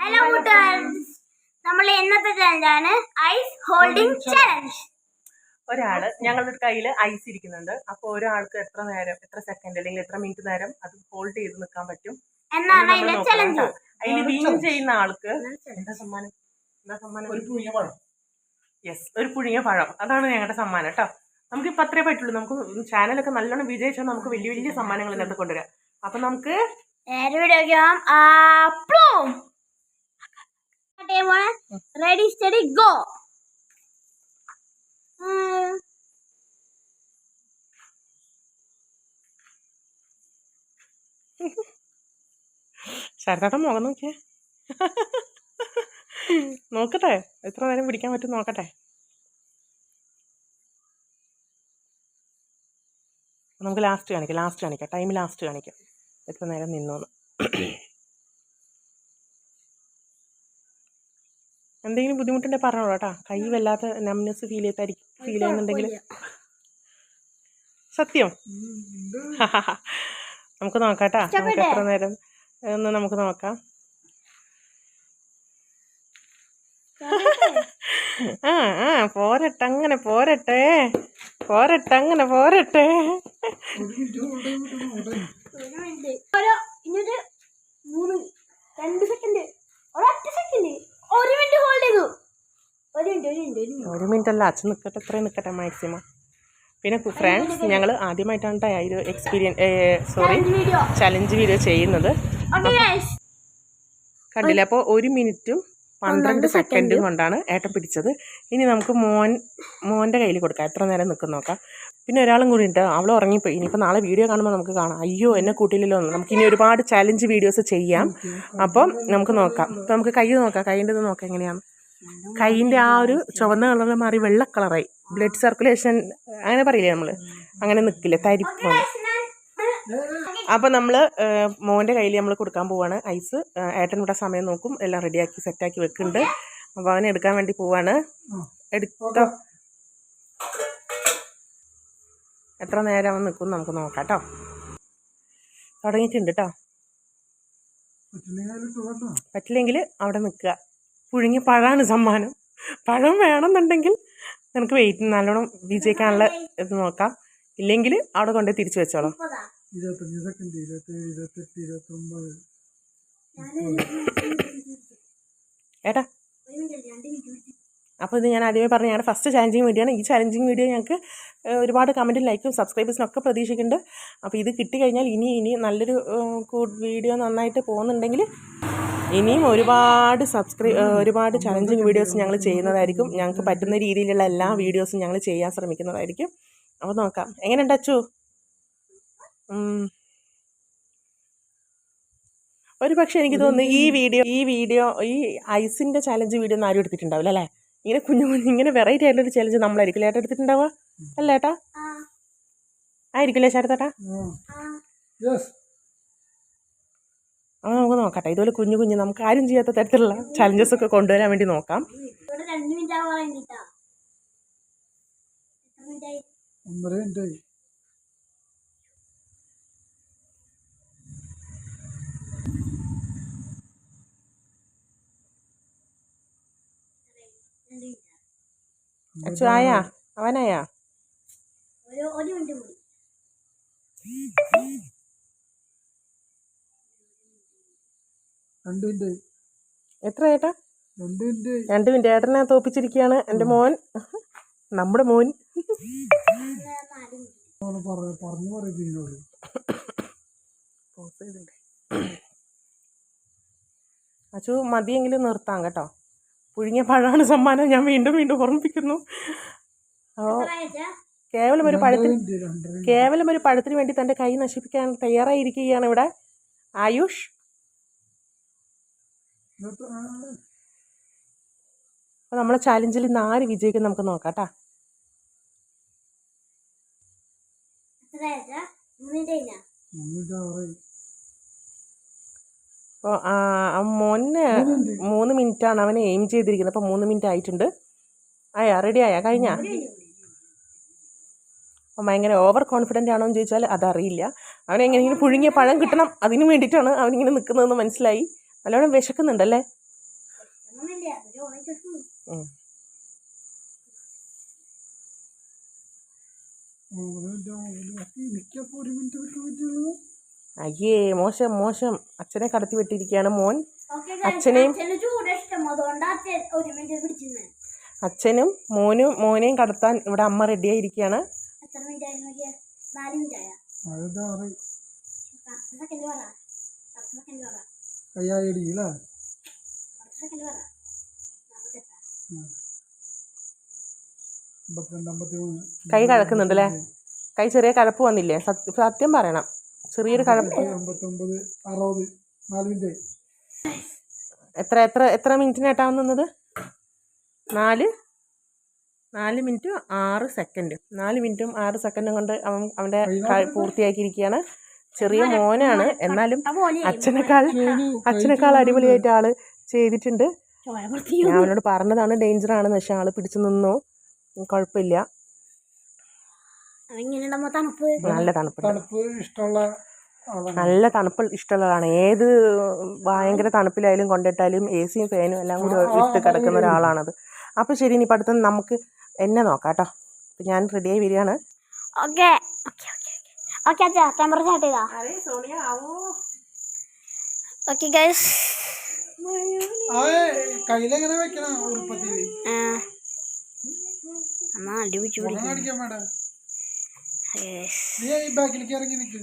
Hello കൂട്ടുകാർ നമ്മൾ ഇന്നത്തെ ആണ് ഐസ് ഹോൾഡിംഗ് ചലഞ്ച് ഒരാൾ ഞങ്ങളുടെ കയ്യിൽ ഐസ് ഇരിക്കുന്നുണ്ട്. അപ്പൊ ഒരാൾക്ക് എത്ര നേരം എത്ര സെക്കൻഡ് അല്ലെങ്കിൽ എത്ര മിനിറ്റ് നേരം അത് ഹോൾഡ് ചെയ്ത് നിൽക്കാൻ പറ്റും? എന്നാണ് അതിന്റെ ചലഞ്ച് അതിൽ വിൻ ചെയ്യുന്ന ആൾക്ക് എന്താ സമ്മാനം? എന്താ സമ്മാനം? ഒരു പഴം. യെസ് ഒരു പുഴുങ്ങിയ പഴം. അതാണ് ഞങ്ങളുടെ സമ്മാനം കേട്ടോ നമുക്ക് ഇപ്പൊ അത്രേ പറ്റുള്ളൂ. നമുക്ക് ചാനലൊക്കെ നല്ലോണം വിജയിച്ചാൽ നമുക്ക് വലിയ വലിയ സമ്മാനങ്ങൾ ഇന്നത്തെ കൊണ്ടുവരാം. അപ്പൊ നമുക്ക് നേരെ വീഡിയോ റെഡി സ്റ്റഡി ഗോ ശരതാട്ടം മുഖം നോക്കിയേ. നോക്കട്ടെ. എത്ര നേരം പിടിക്കാൻ പറ്റും നോക്കട്ടെ. നമുക്ക് ലാസ്റ്റ് കാണിക്കാം ലാസ്റ്റ് കാണിക്കാം. ടൈം ലാസ്റ്റ് കാണിക്കാം. എത്ര നേരം നിന്നോന്ന്. എന്തെങ്കിലും ബുദ്ധിമുട്ടുണ്ടെങ്കിൽ പറഞ്ഞോളൂ കേട്ടോ. കൈ വല്ലാത്ത നംനെസ് ഫീൽ ചെയ്തായിരിക്കും ഫീൽ ചെയ്യുന്നുണ്ടെങ്കിൽ. സത്യം? നമുക്ക് നോക്കാട്ടാ നമുക്ക് എത്ര നേരം? എന്ന് നമുക്ക് നോക്കാം. ആ ആ പോരട്ടെ അങ്ങനെ പോരട്ടെ. പോരട്ടെ അങ്ങനെ പോരട്ടെ ഒരു ഇനിയൊരു മൂന്ന് രണ്ട് സെക്കൻഡ് ഒരൊറ്റ സെക്കൻഡ് ഒരു മിനിറ്റ് ഹോൾഡ് ചെയ്തു ഒരു മിനിറ്റ് ഒരു മിനിറ്റ് അല്ല അച്ഛൻ നിൽക്കട്ടെ എത്രയും നിൽക്കട്ടെ മാക്സിമം പിന്നെ ഫ്രണ്ട്സ് ഞങ്ങൾ ആദ്യമായിട്ടാണ് ട്ടോ ഈ ഒരു എക്സ്പീരിയൻസ് സോറി ചലഞ്ച് വീഡിയോ ചെയ്യുന്നത്. കണ്ടില്ല അപ്പോൾ ഒരു മിനിറ്റും പന്ത്രണ്ട് സെക്കൻഡും കൊണ്ടാണ് ഏട്ടൻ പിടിച്ചത്. ഇനി നമുക്ക് മോൻ മോന്റെ കയ്യിൽ കൊടുക്കാം. എത്ര നേരം നിൽക്കും നോക്കാം. പിന്നെ ഒരാളും കൂടി ഉണ്ട്. അവൾ ഉറങ്ങിപ്പോയി. ഇനിയിപ്പോൾ നാളെ വീഡിയോ കാണുമ്പോൾ നമുക്ക് കാണാം. അയ്യോ എന്നെ കൂട്ടിയില്ലല്ലോ. നമുക്ക് ഇനി ഒരുപാട് ചലഞ്ച് വീഡിയോസ് ചെയ്യാം. അപ്പം നമുക്ക് നോക്കാം. ഇപ്പം നമുക്ക് കൈ നോക്കാം. കൈന്റെ ഇത് നോക്കാം. എങ്ങനെയാണ്? കൈയിന്റെ ആ ഒരു ചുവന്ന കളർ മാറി വെള്ള കളറായി. ബ്ലഡ് സർക്കുലേഷൻ അങ്ങനെ പറയില്ലേ നമ്മൾ അങ്ങനെ നിൽക്കില്ല തരിപ്പാണ് അപ്പം നമ്മൾ മോന്റെ കയ്യിൽ നമ്മൾ കൊടുക്കാൻ പോവാണ്. ഐസ് ഏട്ടൻ ഇവിടെ സമയം നോക്കും. എല്ലാം റെഡിയാക്കി സെറ്റാക്കി വെക്കുന്നുണ്ട്. അപ്പോൾ അവനെ എടുക്കാൻ വേണ്ടി പോവാണ്. എടുത്തോ എത്ര നേരം അവൻ നിൽക്കും നമുക്ക് നോക്കാം കേട്ടോ. തുടങ്ങിയിട്ടുണ്ട് കേട്ടോ. പറ്റില്ലെങ്കിൽ അവിടെ നിൽക്കുക. പുഴുങ്ങിയ പഴമാണ് സമ്മാനം. പഴം വേണമെന്നുണ്ടെങ്കിൽ നിനക്ക് വെയിറ്റ് നല്ലോണം വിജയിക്കാനുള്ള ഇത് നോക്കാം. ഇല്ലെങ്കിൽ അവിടെ കൊണ്ടുപോയി തിരിച്ചു വെച്ചോളാം. മുപ്പതാ ഇരുപത്തഞ്ച് സെക്കൻഡ് ഇരുപത്തേഴ് ഇരുപത്തെട്ട് ഇരുപത്തൊമ്പത്. ഏട്ടാ അപ്പോൾ ഇത് ഞാൻ ആദ്യമേ പറഞ്ഞു ഞാൻ ഫസ്റ്റ് ചാലഞ്ചിങ് വീഡിയോ ആണ്. ഈ ചാലഞ്ചിങ് വീഡിയോ ഞങ്ങൾക്ക് ഒരുപാട് കമന്റും ലൈക്കും സബ്സ്ക്രൈബേഴ്സിനും ഒക്കെ പ്രതീക്ഷിക്കുന്നുണ്ട്. അപ്പോൾ ഇത് കിട്ടിക്കഴിഞ്ഞാൽ ഇനി ഇനി നല്ലൊരു വീഡിയോ നന്നായിട്ട് പോകുന്നുണ്ടെങ്കിൽ ഇനിയും ഒരുപാട് സബ്സ്ക്രൈ ഒരുപാട് ചലഞ്ചിങ് വീഡിയോസ് ഞങ്ങൾ ചെയ്യുന്നതായിരിക്കും. ഞങ്ങൾക്ക് പറ്റുന്ന രീതിയിലുള്ള എല്ലാ വീഡിയോസും ഞങ്ങൾ ചെയ്യാൻ ശ്രമിക്കുന്നതായിരിക്കും. അപ്പോൾ നോക്കാം. എങ്ങനെയുണ്ട് അച്ചു. ഒരു പക്ഷേ എനിക്ക് തോന്നുന്നു ഈ വീഡിയോ ഈ വീഡിയോ ഈ ഐസിന്റെ ചലഞ്ച് വീഡിയോ ഒന്നും ആരും എടുത്തിട്ടുണ്ടാവില്ല അല്ലേ? ഇങ്ങനെ കുഞ്ഞു കുഞ്ഞു ഇങ്ങനെ വെറൈറ്റി ആയിട്ടൊരു ചലഞ്ച് നമ്മളായിരിക്കും ഏട്ടാ എടുത്തിട്ടുണ്ടാവുക. അല്ലേട്ടാ ആയിരിക്കില്ലേ ശരത്തേട്ടാ ആ നമുക്ക് നോക്കട്ടെ. ഇതുപോലെ കുഞ്ഞു കുഞ്ഞു നമുക്ക് ആരും ചെയ്യാത്ത തരത്തിലുള്ള ചലഞ്ചസ് ഒക്കെ കൊണ്ടുവരാൻ വേണ്ടി നോക്കാം. അച്ചു ആയാ? അവനായാ? ഒരു ഒരു മിനിറ്റ് കൂടി. രണ്ട് മിനിറ്റ്. എത്ര ഏട്ടാ? രണ്ട് മിനിറ്റ്. രണ്ട് മിനിറ്റ്. ഏട്ടനെ തോപ്പിച്ചിരിക്കുകയാണ് എന്റെ മോൻ. നമ്മുടെ മോൻ. പറഞ്ഞു പറയിപ്പിക്കുന്നോളൂ അച്ചു മതിയെങ്കിലും നിർത്താം കേട്ടോ. പുഴുങ്ങിയ പഴമാണ് സമ്മാനം. ഞാൻ വീണ്ടും വീണ്ടും ഓർമ്മിപ്പിക്കുന്നു. അപ്പോൾ കേവലം ഒരു പഴത്തിന് കേവലം ഒരു പഴത്തിന് വേണ്ടി തന്റെ കൈ നശിപ്പിക്കാൻ തയ്യാറായിരിക്കുകയാണ് ഇവിടെ ആയുഷ്. അപ്പോൾ നമ്മളെ ചാലഞ്ചിൽ ഇന്ന് ആര് വിജയിക്കും നമുക്ക് നോക്കാം കേട്ടോ അപ്പോൾ മോന് മൂന്ന് മിനിറ്റ് മൂന്ന് മിനിറ്റാണ് അവൻ എയിം ചെയ്തിരിക്കുന്നത്. അപ്പോൾ മൂന്ന് മിനിറ്റ് ആയിട്ടുണ്ട്. ആയാ റെഡി ആയാ? കഴിഞ്ഞാ? അപ്പം ഭയങ്കര ഓവർ കോൺഫിഡന്റ് ആണോ എന്ന് ചോദിച്ചാൽ അതറിയില്ല. അവനെങ്ങനെ പുഴുങ്ങിയ പഴം കിട്ടണം. അതിന് വേണ്ടിയിട്ടാണ് അവനിങ്ങനെ നിൽക്കുന്നതെന്ന് മനസ്സിലായി. നല്ലോണം വിശക്കുന്നുണ്ടല്ലേ? അയ്യേ മോശം മോശം. അച്ഛനെ കടത്തി വിട്ടിരിക്കുകയാണ് മോൻ. അച്ഛനെയും- അച്ഛന് മോനും മോനെയും കടത്താൻ ഇവിടെ അമ്മ റെഡിയായിരിക്കുകയാണ് നാല് മിനിറ്റ് ആയ? അമ്പത്തി മൂന്ന് കൈ കഴക്കുന്നുണ്ടല്ലേ കൈ ചെറിയ കഴപ്പ് വന്നില്ലേ? സത്യ പറയണം. ചെറിയൊരു കഴപ്പ് എത്ര എത്ര എത്ര മിനിറ്റിനായിട്ടാണ് നിന്നത്? നാല്? നാല് മിനിറ്റും ആറ് സെക്കൻഡ് നാല് മിനിറ്റും ആറ് സെക്കൻഡും കൊണ്ട് അവൻ അവന്റെ പൂർത്തിയാക്കിയിരിക്കുകയാണ്. ചെറിയ മോനാണ്. എന്നാലും അച്ഛനേക്കാൾ അച്ഛനേക്കാൾ അടിപൊളിയായിട്ട് ആൾ ചെയ്തിട്ടുണ്ട്. ഞാൻ അവനോട് പറഞ്ഞതാണ് ഡേഞ്ചർ ആണെന്ന് പക്ഷെ ആൾ പിടിച്ചു നിന്നു. കുഴപ്പമില്ല. നല്ല തണുപ്പ് ഇഷ്ടമുള്ള ആളാണ്. നല്ല തണുപ്പ് ഇഷ്ടമുള്ളതാണ്. ഏത് ഭയങ്കര തണുപ്പിലായാലും കൊണ്ടിട്ടാലും എ സിയും ഫാനും എല്ലാം കൂടി ഇട്ട് കിടക്കുന്ന ഒരാളാണത്. അപ്പോൾ ശരി ഇനി അടുത്ത് നമുക്ക് എന്നെ നോക്കാം കേട്ടോ. ഞാൻ റെഡിയായി വരികയാണ്. ഓക്കെ ഓക്കെ ഓക്കെ അച്ഛാ ക്യാമറ സ്റ്റാർട്ട് ചെയ്താ? ഓക്കെ ഗൈസ് കയ്യിലെങ്ങനെ വെക്കണം ഉറുപ്പത്തിൽ അമ്മ അടിപിടിച്ചു മുഖം കാണിക്കാൻ വേണ്ട Yes. നീ ഈ ബാക്കിലേക്ക് ഇറങ്ങി നിൽക്ക്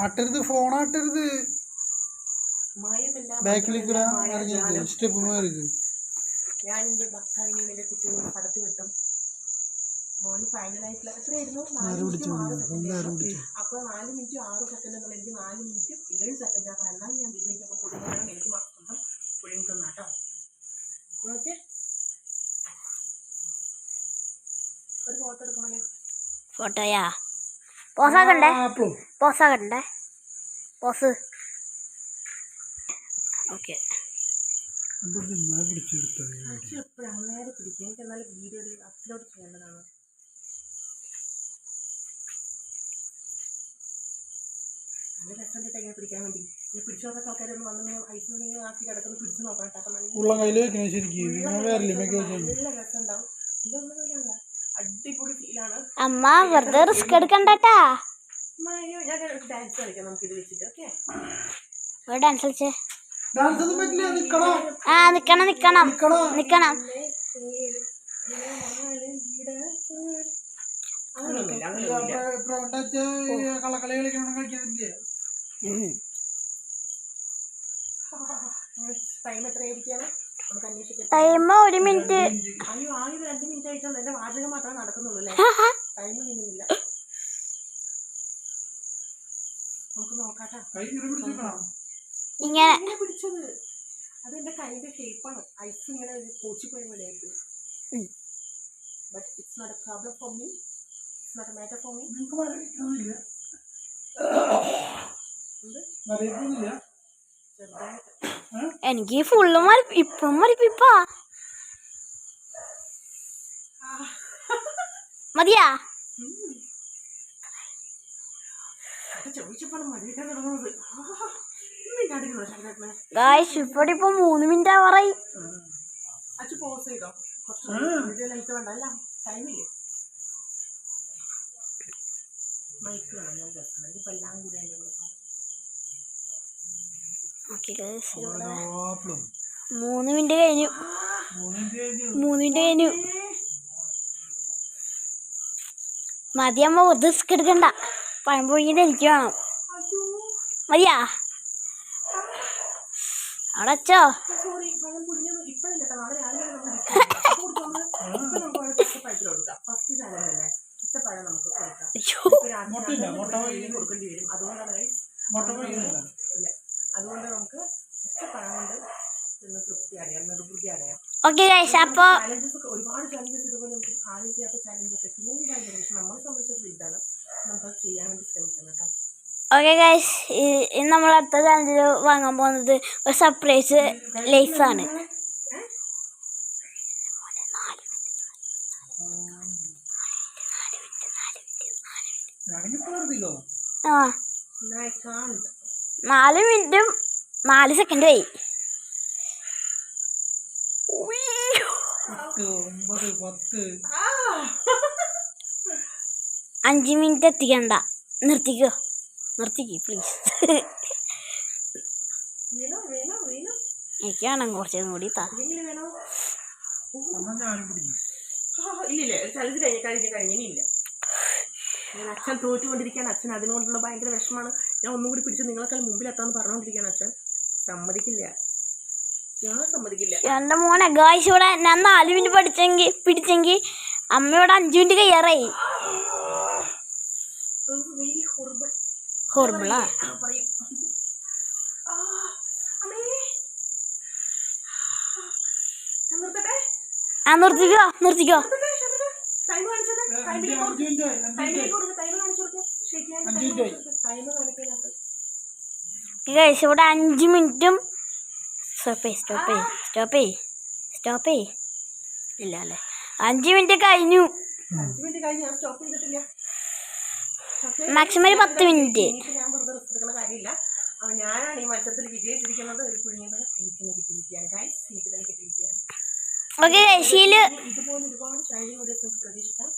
ആട്ടരുത് ഫോൺ ആട്ടരുത്. ബാക്കിലേക്ക് ഇറങ്ങി സ്റ്റെപ്പ് മാറിക്ക് ഞാൻ എന്റെ ഭർത്താവിനെയും എന്റെ കുട്ടികളെയും കടത്തി വിട്ടും. മോന് ഫൈനലായിട്ടുള്ള എത്രയായിരുന്നു? നാല് ആറ് അപ്പോൾ നാല് മിനിറ്റും ആറ് സെക്കൻഡ് എന്നുള്ള എനിക്ക് നാല് മിനിറ്റും ഏഴ് സെക്കൻഡ് ആക്കണം ഞാൻ വിജയിക്കുമ്പോൾ എനിക്ക് സ്വന്തം പുഴുങ്ങി തന്നാട്ടോ ഓക്കെ. ഒരു ഫോട്ടോ എടുക്കണേ ഫോട്ടോയാ? പോസാക്കണ്ടേ പോസാക്കണ്ടേ പോസ് ഓക്കെ. നേരെ പിടിക്കുക എനിക്ക് എന്നാലും വീഡിയോ അപ്ലോഡ് ചെയ്യേണ്ടതാണ്. നല്ല രസമുണ്ട് പിടിക്കാൻ വേണ്ടി. ഇനി പിടിച്ചു നോക്കാൻ ആൾക്കാരൊന്നും വന്ന് ഐസ് നീ ആക്കി കിടക്കുന്നത് പിടിച്ചു നോക്കണം കേട്ടോ. നല്ല രസമുണ്ടാവും എന്റെ ഒന്നും ഇല്ല അടിപൊളി ഫീലാണ് അമ്മ വെറുതെ റിസ്ക് എടുക്കണ്ടട്ടാ? ഞാൻ ഡാൻസ് കളിക്കാം നമുക്കിത് വെച്ചിട്ട്. ഓക്കെ? ഡാൻസ് കളിച്ചേ. ഡാൻസ് ഒന്നും പറ്റില്ല നിക്കണോ? ആ നിക്കണം നിക്കണം. നിക്കണം? കളക്കളി കളിക്കണം കളിക്കാൻ പറ്റില്ല? ടൈം ഒരു മിനിറ്റ്. അയ്യോ ആകെ രണ്ട് മിനിറ്റ് ആയിട്ടുണ്ട് എന്റെ വാചകം മാത്രമേ നടക്കുന്നുള്ളൂ അല്ലേ? ടൈം നീങ്ങുന്നില്ല നമുക്ക് നോക്കാട്ടാ. കൈ ഇങ്ങനെ ഷേപ്പാണ് ഐസ് ഇങ്ങനെ ഒരു but it's not a problem for me it's not a matter for me നിങ്ങൾക്ക് വരയ്ക്കൊന്നുമില്ല വരയ്ക്കൊന്നുമില്ല ചെറുതായിട്ട്. എനിക്ക് ഫുള്ള് മരി ഇപ്പം മരിപ്പിപ്പാ മതിയാ? അത് ചോദിച്ചപ്പോൾ തുടങ്ങുന്നത്. ശരതേട്ടനെ ഗായ്സ് ഇവിടെ ഇപ്പൊ മൂന്ന് മിനിറ്റ് ആവാറായി. മൂന്ന് മിനിറ്റ് കഴിഞ്ഞു. മൂന്ന് മിനിറ്റ് കഴിഞ്ഞു. മതിയമ്മ വെറുതെ റിസ്ക് എടുക്കണ്ട. പഴം പൊഴിഞ്ഞിട്ട് എനിക്ക് വേണം. മതിയാ? അടയാം ഓക്കെ ഗൈസ് അപ്പോൾ ഒരുപാട് ചാലഞ്ചസ് ഇതുപോലെ നമുക്ക് ആദ്യം ചെയ്യാത്ത ചാലഞ്ച് ഒക്കെ പിന്നെ ചാലഞ്ച് പക്ഷെ നമ്മളെ സംബന്ധിച്ചിടത്തോളം ഇതാണ്. നമ്മൾ ചെയ്യാൻ വേണ്ടി ശ്രമിക്കണം കേട്ടോ. ഓക്കെ ഗൈസ് ഇന്ന് നമ്മൾ അടുത്ത ചാനലിൽ വാങ്ങാൻ പോകുന്നത് ഒരു സർപ്രൈസ് ലേസ് ആണ്. ഞാനെങ്കിൽ പറഞ്ഞില്ലോ ആ. നാല് മിനിറ്റും നാല് സെക്കൻഡ് ആയി. അഞ്ച് മിനിറ്റ് എത്തിക്കണ്ട. നിർത്തിക്കോ. നിർത്തിക്കോ പ്ലീസ് വേണോ കുറച്ച് കൂടി താ. അച്ഛൻ തോറ്റുകൊണ്ടിരിക്കുകയാണ്. അച്ഛൻ അതിനോടുള്ള ഭയങ്കര വിഷമാണ് ഞാൻ ഒന്നും കൂടി പിടിച്ച് നിങ്ങളെക്കാൾ മുമ്പിലെത്താന്ന് പറഞ്ഞുകൊണ്ടിരിക്കുകയാണ് അച്ഛൻ. സമ്മതിക്കില്ല. ഞാൻ സമ്മതിക്കില്ല. എന്റെ മോനെ ഗായ്സ് ഇവിടെ ഞാൻ നാല് മിനിറ്റ് പഠിച്ചെങ്കിൽ പിടിച്ചെങ്കിൽ അമ്മയോടെ അഞ്ചു മിനിറ്റ് കയ്യാറായി. ഹോർബിൾ ഹോർബിളാ ആ, നിർത്തിക്കോ നിർത്തിക്കോ. ഗൈസ് ഇവിടെ അഞ്ച് മിനിറ്റും സ്റ്റോപ്പ് സ്റ്റോപ്പ് സ്റ്റോപ്പ് സ്റ്റോപ്പ് ഇല്ല അല്ലേ? അഞ്ച് മിനിറ്റ് കഴിഞ്ഞു. അഞ്ച് മിനിറ്റ് കഴിഞ്ഞു സ്റ്റോപ്പ് ചെയ്തിട്ടില്ല. മാക്സിമം ഒരു പത്ത് മിനിറ്റ് ഞാൻ വെറുതെ റിസ്ക് എടുക്കുന്ന കാര്യമില്ല. അപ്പൊ ഞാനാണ് ഈ മത്സരത്തിൽ വിജയിച്ചിരിക്കുന്നത്. ഒരു കുഴിഞ്ഞപ്പഴം എനിക്ക് തന്നെ കിട്ടിയിരിക്കുകയാണ്. ഗൈസ് എനിക്ക് തന്നെ കിട്ടിയിരിക്കുകയാണ്. ഓക്കെ ഇതുപോലെ ഒരുപാട് ചൈൽഡ് വീഡിയോസ് പ്രതീക്ഷിക്കാം.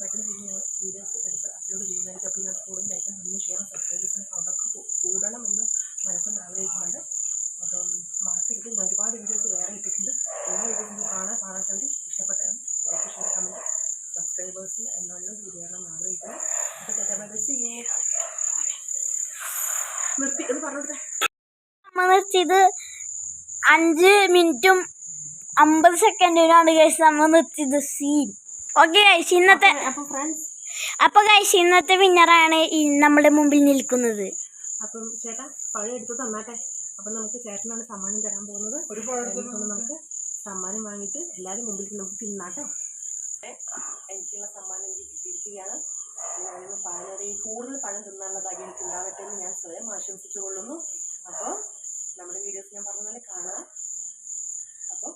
പറ്റുന്ന രീതിയിൽ വീഡിയോസ് എടുത്ത് അപ്ലോഡ് ചെയ്യുന്നതായിരിക്കും. അപ്പോൾ ഇതിനകത്ത് കൂടുതൽ ലൈക്കും കമ്മിയും ഷെയറും സബ്സ്ക്രൈബേഴ്സിനും അതൊക്കെ കൂടണം എന്ന് മനസ്സിൽ ആഗ്രഹിക്കുന്നുണ്ട്. അപ്പം മറക്കരുത് ഞാൻ ഒരുപാട് വീഡിയോസ് വേറെ ഇട്ടിട്ടുണ്ട്. എല്ലാ വീഡിയോസും കാണാൻ കാണാത്തവർ ഇഷ്ടപ്പെട്ടതാണ് ലൈക്ക് ഷെയർ കമന്റ് സബ്സ്ക്രൈബേഴ്സിന് എന്നെല്ലാം കൂടി ആഗ്രഹിക്കുന്നു അപ്പോൾ നമ്മൾ നിർത്തിയത് അഞ്ച് മിനിറ്റും അമ്പത് സെക്കൻഡിനാണ് കഴിച്ച് നമ്മൾ നിർത്തിയത് സീൻ ഓക്കെ കഴിച്ച് ഇന്നത്തെ അപ്പൊ കഴിച്ച് ഇന്നത്തെ വിന്നറാണ് ഈ നമ്മുടെ മുമ്പിൽ നിൽക്കുന്നത്. അപ്പം ചേട്ടാ പഴം എടുത്ത് തന്നാട്ടെ. അപ്പം നമുക്ക് ചേട്ടനാണ് സമ്മാനം തരാൻ പോകുന്നത്. ഒരു നമുക്ക് സമ്മാനം വാങ്ങിയിട്ട് എല്ലാവരും മുമ്പിൽ നമുക്ക് തിന്നാട്ടോ. എനിക്കുള്ള സമ്മാനം എനിക്ക് കിട്ടിയിരിക്കുകയാണ്. പഴം ഈ കൂടുതൽ പഴം തിന്നാനുള്ള ഭാഗ്യം എനിക്ക് ഉണ്ടാവട്ടെ എന്ന് ഞാൻ സ്വയം ആശംസിച്ചു കൊള്ളുന്നു അപ്പോൾ നമ്മുടെ വീഡിയോസ് ഞാൻ പറഞ്ഞ പോലെ കാണുക അപ്പോൾ.